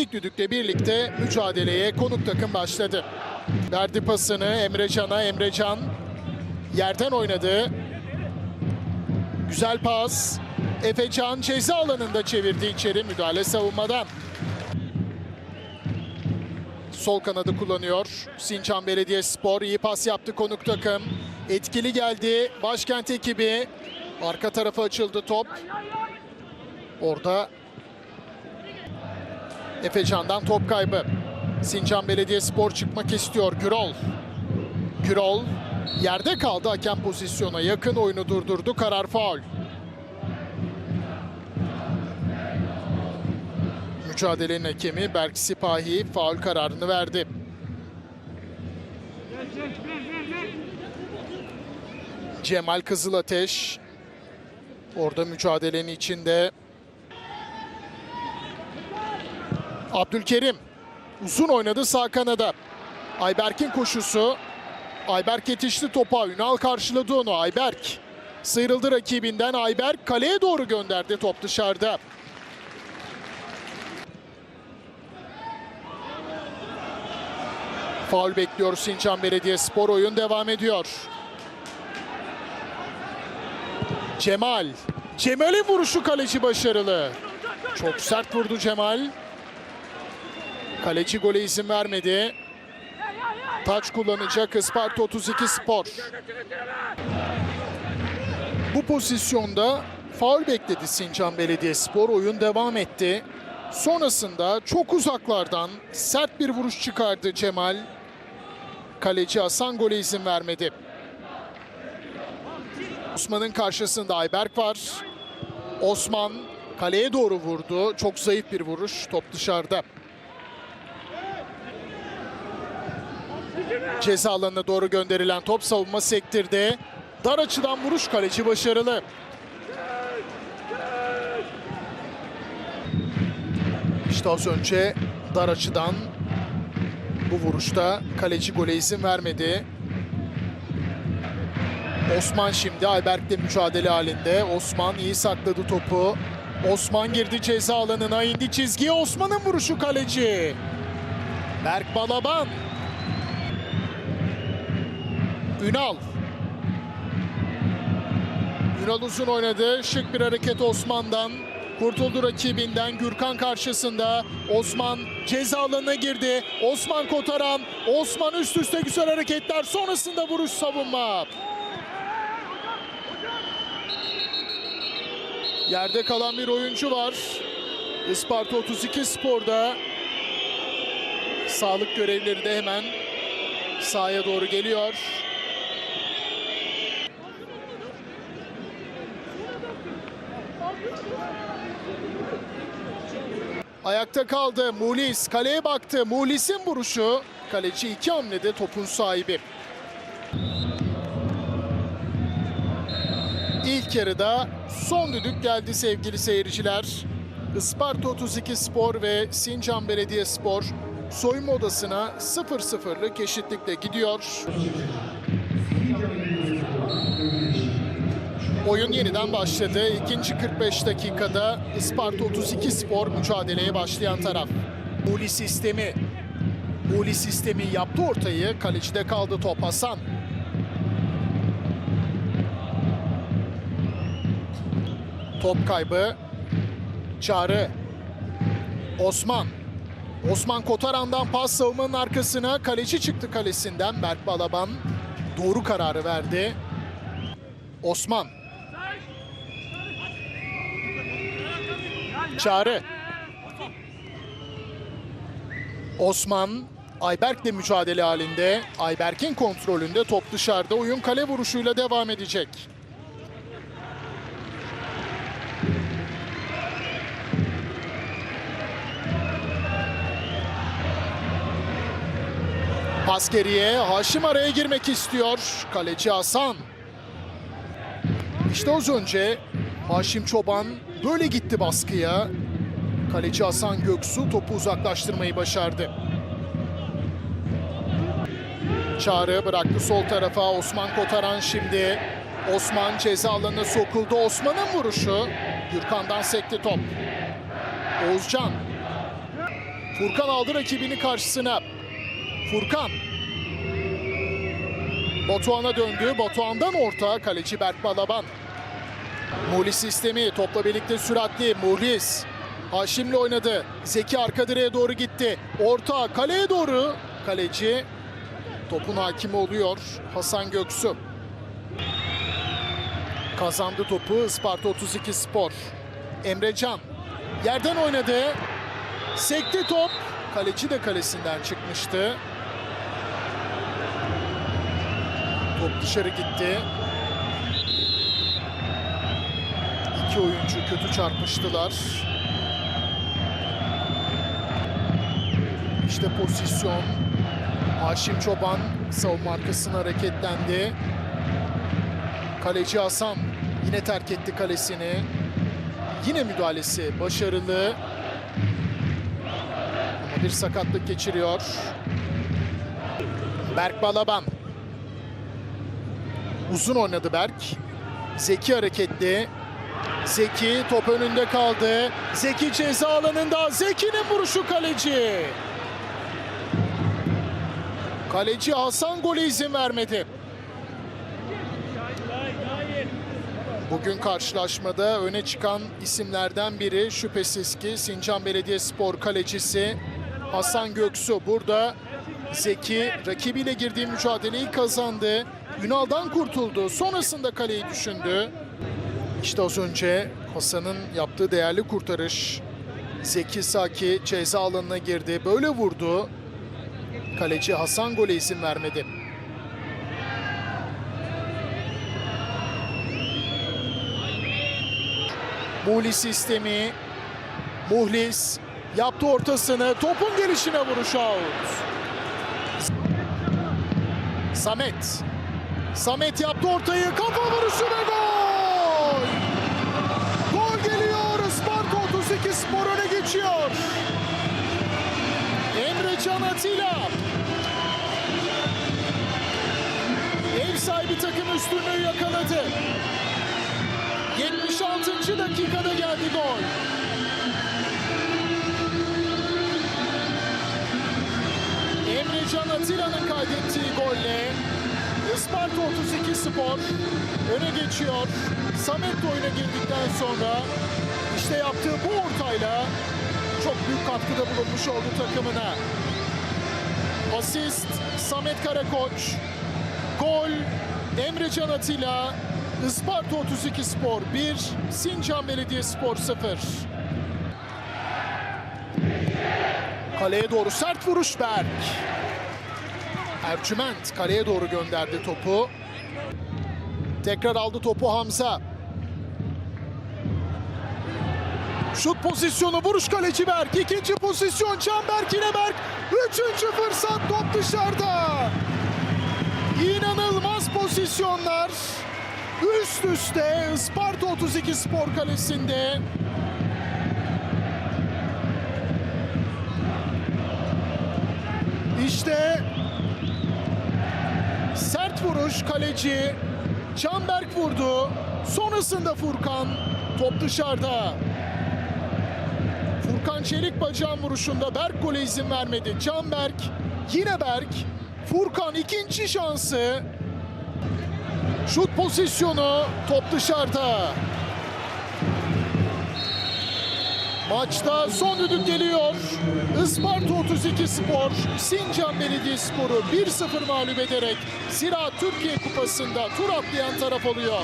ilk düdükle birlikte mücadeleye konuk takım başladı. Verdi pasını Emrecan'a. Emrecan yerden oynadı. Güzel pas. Efecan ceza alanında çevirdi içeri müdahale savunmadan. Sol kanadı kullanıyor. Sincan Belediyespor iyi pas yaptı konuk takım. Etkili geldi başkent ekibi. Arka tarafa açıldı top. Orada Efecan'dan top kaybı. Sincan Belediyespor çıkmak istiyor. Gürol. Gürol yerde kaldı hakem pozisyona. Yakın oyunu durdurdu. Karar faul. Mücadelenin hakemi Berk Sipahi faul kararını verdi. Cemal Kızılateş orada mücadelenin içinde. Abdülkerim uzun oynadı sağ kanada. Ayberk'in koşusu. Ayberk yetişti topa. Ünal karşıladı onu. Ayberk sıyrıldı rakibinden. Ayberk kaleye doğru gönderdi top dışarıda. Faul bekliyor Sincan Belediyespor. Oyun devam ediyor. Cemal. Cemal'in vuruşu kaleci başarılı. Çok sert vurdu Cemal. Kaleci gole izin vermedi. Taç kullanacak Isparta 32 Spor. Bu pozisyonda faul bekledi Sincan Belediyespor. Oyun devam etti. Sonrasında çok uzaklardan sert bir vuruş çıkardı Cemal. Kaleci Hasan gole izin vermedi. Osman'ın karşısında Ayberk var. Osman kaleye doğru vurdu. Çok zayıf bir vuruş. Top dışarıda. Ceza alanına doğru gönderilen top savunma sektirdi. Dar açıdan vuruş kaleci başarılı. İşte az önce dar açıdan bu vuruşta kaleci gole izin vermedi. Osman şimdi Ayberk'le mücadele halinde. Osman iyi sakladı topu. Osman girdi ceza alanına indi çizgiye. Osman'ın vuruşu kaleci. Berk Balaban. Ünal. Ünal uzun oynadı. Şık bir hareket Osman'dan. Kurtuldu rakibinden. Gürkan karşısında. Osman ceza alanına girdi. Osman Kotaran. Osman üst üste güzel hareketler. Sonrasında vuruş savunma. Yerde kalan bir oyuncu var. Isparta 32 Spor'da. Sağlık görevlileri de hemen sahaya doğru geliyor. Ayakta kaldı. Mulis kaleye baktı. Mulis'in vuruşu. Kaleci iki hamlede topun sahibi. İlk yarıda son düdük geldi sevgili seyirciler. Isparta 32 Spor ve Sincan Belediyespor soyunma odasına 0-0'lık eşitlikle gidiyor. Oyun yeniden başladı. İkinci 45 dakikada Isparta 32 Spor mücadeleye başlayan taraf. Uli sistemi. Uli sistemi yaptı ortayı. Kalecide kaldı top Hasan. Top kaybı. Çağrı. Osman. Osman Kotaran'dan pas savunmanın arkasına. Kaleci çıktı kalesinden. Berk Balaban doğru kararı verdi. Osman. Çağrı. Osman Ayberk'le mücadele halinde. Ayberk'in kontrolünde top dışarıda. Oyun kale vuruşuyla devam edecek. Pas geriye. Haşim araya girmek istiyor. Kaleci Hasan. İşte az önce Haşim Çoban böyle gitti baskıya. Kaleci Hasan Göksu topu uzaklaştırmayı başardı. Çağrı bıraktı sol tarafa. Osman Kotaran şimdi. Osman ceza alanına sokuldu. Osman'ın vuruşu. Gürkan'dan sekti top. Oğuzcan. Furkan aldı rakibini karşısına. Furkan. Batuhan'a döndü. Batuhan'dan orta kaleci Berk Balaban. Muhlis sistemi topla birlikte süratli. Muhlis. Haşim'le oynadı. Zeki arka direğe doğru gitti. Orta kaleye doğru. Kaleci topun hakimi oluyor. Hasan Göksu. Kazandı topu Isparta 32 Spor. Emrecan yerden oynadı. Sekti top. Kaleci de kalesinden çıkmıştı. Top dışarı gitti. İki oyuncu kötü çarpıştılar. İşte pozisyon. Haşim Çoban savunma arkasına hareketlendi. Kaleci Hasan yine terk etti kalesini. Yine müdahalesi başarılı. Ama bir sakatlık geçiriyor. Berk Balaban. Uzun oynadı Berk. Zeki hareketli. Zeki top önünde kaldı. Zeki ceza alanında. Zeki'nin vuruşu kaleci. Kaleci Hasan gole izin vermedi. Bugün karşılaşmada öne çıkan isimlerden biri şüphesiz ki Sincan Belediyespor kalecisi Hasan Göksu. Burada Zeki rakibiyle girdiği mücadeleyi kazandı. Ünal'dan kurtuldu. Sonrasında kaleyi düşündü. İşte az önce Hasan'ın yaptığı değerli kurtarış. Zeki Saki ceza alanına girdi. Böyle vurdu. Kaleci Hasan gole izin vermedi. Muhlis sistemi. Muhlis yaptı ortasını. Topun gelişine vuruş out. Samet. Samet yaptı ortayı. Kafa vuruşu üstünlüğü yakaladı. 76. dakikada geldi gol. Emre Can Atilla'nın kaydettiği golle Isparta 32 Spor öne geçiyor. Samet de oyuna girdikten sonra işte yaptığı bu ortayla çok büyük katkıda bulunmuş oldu takımına. Asist Samet Karakoç. Gol Emre Can Atilla. Isparta 32 Spor 1, Sincan Belediyespor 0. Kaleye doğru sert vuruş Berk. Ercüment kaleye doğru gönderdi topu. Tekrar aldı topu Hamza. Şut pozisyonu vuruş kaleci Berk. İkinci pozisyon Canberk yine Berk. Üçüncü fırsat top dışarıda. İnanılmaz pozisyonlar. Üst üste Isparta 32 Spor Kalesi'nde. İşte sert vuruş kaleci Canberk vurdu. Sonrasında Furkan top dışarıda. Furkan Çelik bacağın vuruşunda Berk gole izin vermedi. Canberk yine Berk. Furkan ikinci şansı. Şut pozisyonu top dışarıda. Maçta son düdük geliyor. Isparta 32 Spor, Sincan Belediyespor'u 1-0 mağlup ederek Zira Türkiye Kupası'nda tur atlayan taraf oluyor.